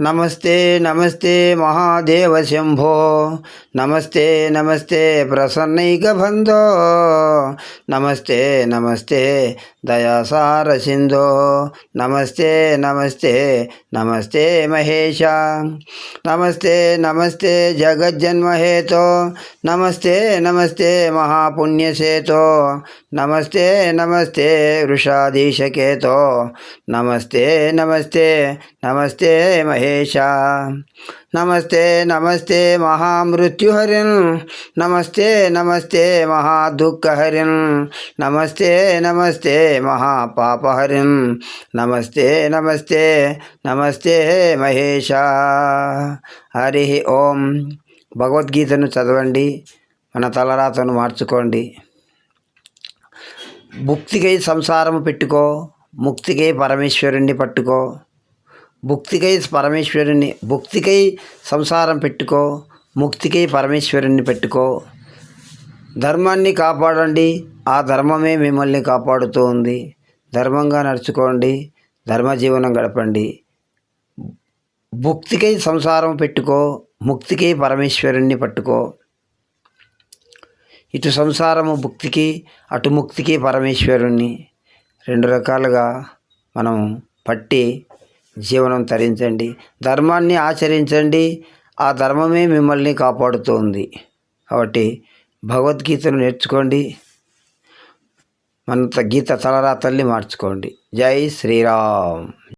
నమస్తే నమస్తే మహాదేవ శంభో నమస్తే నమస్తే ప్రసన్నైక బంధో నమస్తే నమస్తే దయాసార సింధో నమస్తే నమస్తే నమస్తే మహేశ నమస్తే నమస్తే జగజ్జన్మహేతో నమస్తే నమస్తే మహాపుణ్యసేతో నమస్తే నమస్తే వృషాధీశకేతో నమస్తే నమస్తే నమస్తే మహేశ. నమస్తే నమస్తే మహామృత్యుహరిన్. నమస్తే నమస్తే మహాదుఃఖహరిన్. నమస్తే నమస్తే మహాపాపహరిన్. నమస్తే నమస్తే నమస్తే మహేశ. హరి ఓం. భగవద్గీతను చదవండి మన తలరాతను మార్చుకోండి. భుక్తికై సంసారము పెట్టుకో ముక్తికై పరమేశ్వరుణ్ణి పట్టుకో. భుక్తికై పరమేశ్వరుని భుక్తికై సంసారం పెట్టుకో ముక్తికై పరమేశ్వరుణ్ణి పెట్టుకో. ధర్మాన్ని కాపాడండి ఆ ధర్మమే మిమ్మల్ని కాపాడుతూ ఉంది ధర్మంగా నడుచుకోండి ధర్మజీవనం గడపండి. భుక్తికై సంసారం పెట్టుకో ముక్తికై పరమేశ్వరుణ్ణి పట్టుకో. ఇటు సంసారము భుక్తికి అటు ముక్తికి పరమేశ్వరుణ్ణి. రెండు రకాలుగా మనం పట్టి జీవనం తరించండి. ధర్మాన్ని ఆచరించండి. ఆ ధర్మమే మిమ్మల్ని కాపాడుతుంది. కాబట్టి భగవద్గీతను నేర్చుకోండి. మన గీత తలరాతల్ని మార్చుకోండి. జై శ్రీరామ్.